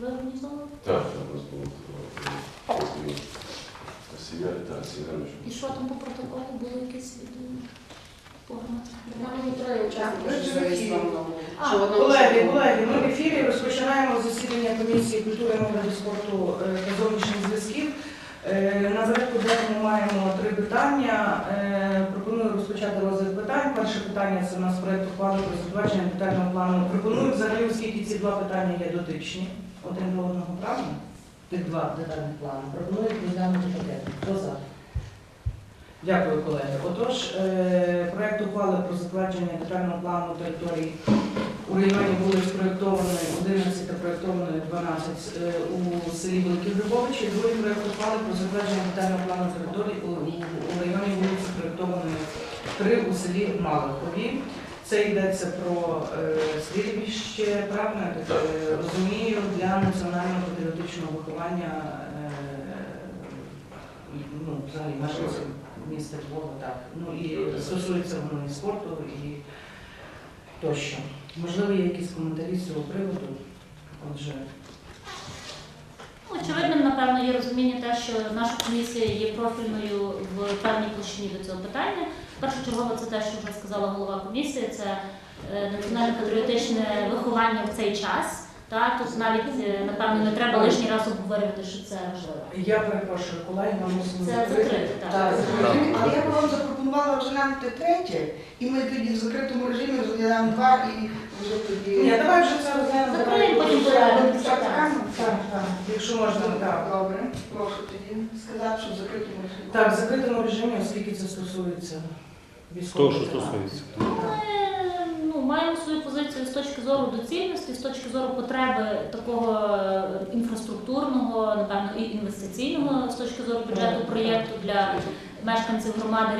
Ви організовували? Так, так, у нас було Сія, так, Сіянович. І що там по протоколу Що воно Колеги, колеги, ми в ефірі розпочинаємо засідання комісії культури, молоді, спорту е, та зовнішніх зв'язків. Е, На порядку денному маємо три питання. Питання це у нас проєкт ухвали про затвердження детального плану. Пропоную взагалі, оскільки ці два питання є дотичні один до одного, правильно? Тих два детальних плани. Пропоную розглянути пакетом. Хто за? Дякую, колеги. Отож, е, проект ухвали про затвердження детального плану території у районі були спроєктованої 11 та проєктованої 12 е, у селі Великі Грибовичі. Другий проект ухвали про затвердження детального плану території у, у- районі вулиці спроєктованої 3 у селі Малихові. Це йдеться про е, слідбище, правильно так е, розумію, для національно-патріотичного виховання е, ну, взагалі мешканців міста Львова, так. Ну і стосується воно і спорту, і тощо. Можливо, є якісь коментарі з цього приводу? Отже, є розуміння те, що наша комісія є профільною в певній площині до цього питання. Першочергово це те, що вже сказала голова комісії, це е, національно-патріотичне виховання в цей час. Та, тут навіть, е, напевно, не треба лишній раз обговорювати, що це важливо. я перепрошую, колеги, ми мусимо Це закрити. закрити, так. Так. Але я б вам запропонувала розглянути третє, і ми тоді в закритому режимі розглядаємо два і вже тоді. Ні, давай вже це розглянемо. Закриємо, потім повернемося. Так, так. Так, так, якщо можна, так. Добре, прошу тоді сказати, що в закритому режимі. Так, в закритому режимі, оскільки це стосується військового. що стосується? Ми ну, маємо свою позицію з точки зору доцільності, з точки зору потреби такого інфраструктурного, напевно, і інвестиційного, з точки зору бюджету проєкту для мешканців громади